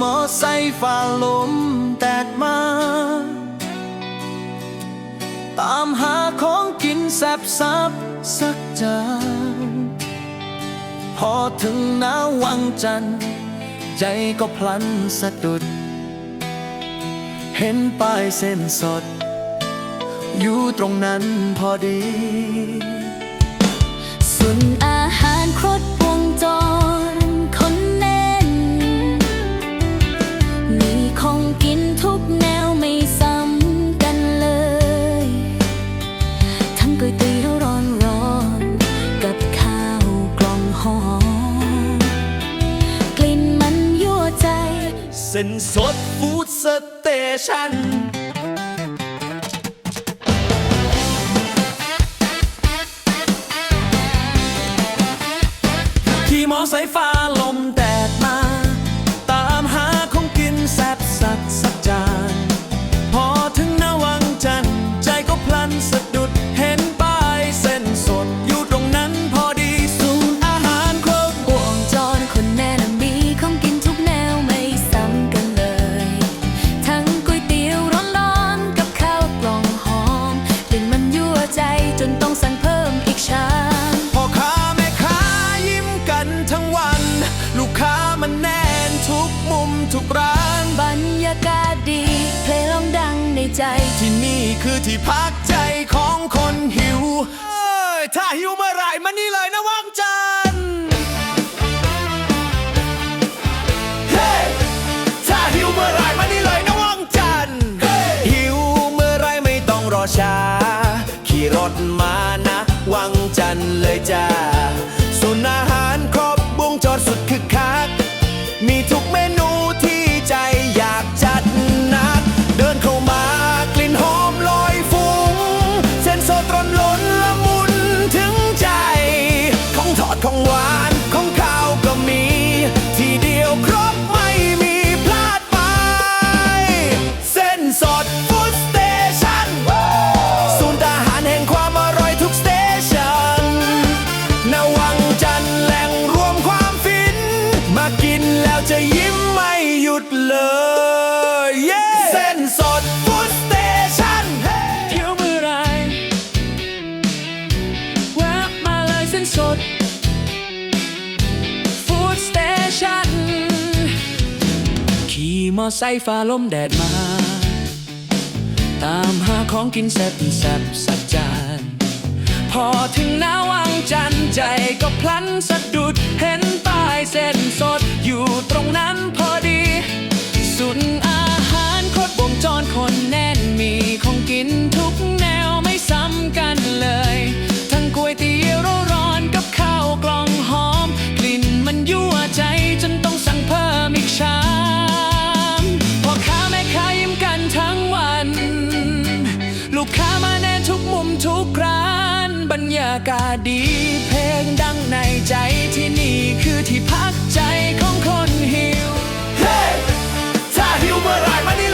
มอไซฟ้าลมแตดมา ตามหาของกินแซบซับสักจานพอถึงหน้าวังจันทร์ใจก็พลันสะดุด เห็นป้ายเส้นสด อยู่ตรงนั้นพอดี ส้นสดฟู้ดสเตชันขี่มอไซค์ฟ้า ทุกมุมทุกร้าน บรรยากาศดี เพลงร้องดังในใจ ที่นี่คือที่พักใจของคนหิว เอ้ย ถ้าหิวเมื่อไหร่มานี่เลยนะว่างใจ 認 อไซฟ้าลมแดดมา ตามหาของกินแซ่บแซ่บสักจาน พอถึงหน้าวังจันใจก็พลันสัก บรรยากาศดี เพลงดังในใจที่นี่คือที่พักใจของคนหิว เฮ้ ถ้าหิวเมื่อไรมานี่